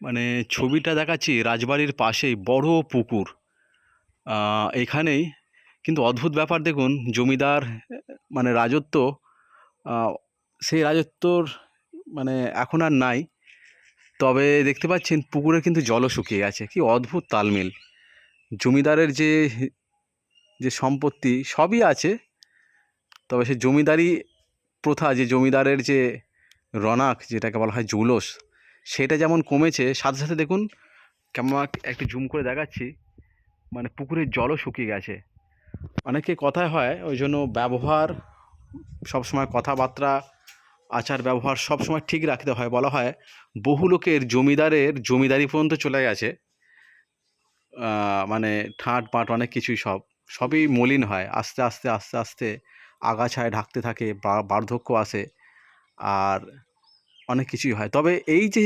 মানে ছবিটা দেখাচ্ছি রাজবাড়ির পাশেই, বড় পুকুর। এখানেই, কিন্তু অদ্ভুত ব্যাপার দেখুন, জমিদার মানে রাজত্ব সেই রাজত্বর মানে এখন আর নাই। তবে দেখতে পাচ্ছেন পুকুরের কিন্তু জলও শুকিয়ে গেছে কি অদ্ভুত তালমিল। জমিদারের যে যে সম্পত্তি, সবই আছে। তবে সে জমিদারি প্রথা, যে জমিদারের যে রনাক, যেটাকে বলা হয় জৌলস সেটা যেমন কমেছে, সাথে সাথে দেখুন, কেমন একটু জুম করে দেখাচ্ছি মানে পুকুরের জলও শুকিয়ে গেছে। অনেকে কথায় হয়, ওই জন্য ব্যবহার, সবসময় কথাবার্তা, আচার ব্যবহার সবসময় ঠিক রাখতে হয়। বলা হয়, বহু লোকের জমিদারের জমিদারি পর্যন্ত চলে গেছে। মানে ঠাঁট পাট অনেক কিছুই সব, সবই মলিন হয়। আস্তে আস্তে আস্তে আস্তে আগাছায় ঢাকতে থাকে বার্ধক্য আসে। আর অনেক কিছুই হয়। তবে এই যে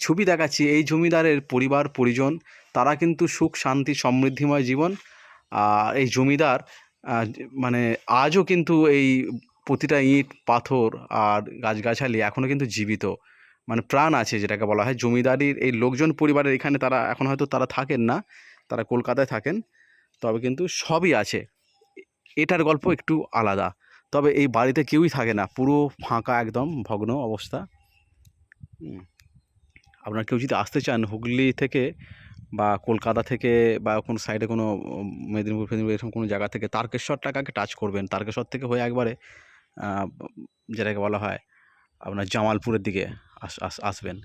ছবি দেখাচ্ছি, এই জমিদারের পরিবার, পরিজন, তারা কিন্তু সুখ, শান্তি, সমৃদ্ধিময় জীবন, আর এই জমিদার মানে আজও কিন্তু এই প্রতিটা ইট, পাথর আর গাছগাছালি এখনও কিন্তু জীবিত। মানে প্রাণ আছে যেটাকে বলা হয়। জমিদারির এই লোকজন পরিবারের এখানে তারা এখন হয়তো তারা থাকেন না, তারা কলকাতায় থাকেন, তবে কিন্তু সবই আছে। এটার গল্প একটু আলাদা। তবে এই বাড়িতে কেউই থাকে না। পুরো ফাঁকা একদম ভগ্ন অবস্থা। আপনার কেউ যদি আসতে চান হুগলি থেকে বা কলকাতা থেকে বা কোনো সাইডে কোনো মেদিনীপুর, ফেদিনীপুর এরকম কোনো জায়গা থেকে তারকেশ্বরটাকে টাচ করবেন। তারকেশ্বর থেকে হয়ে একবারে যেটাকে বলা হয় আপনার জামালপুরের দিকে আস, আসবেন।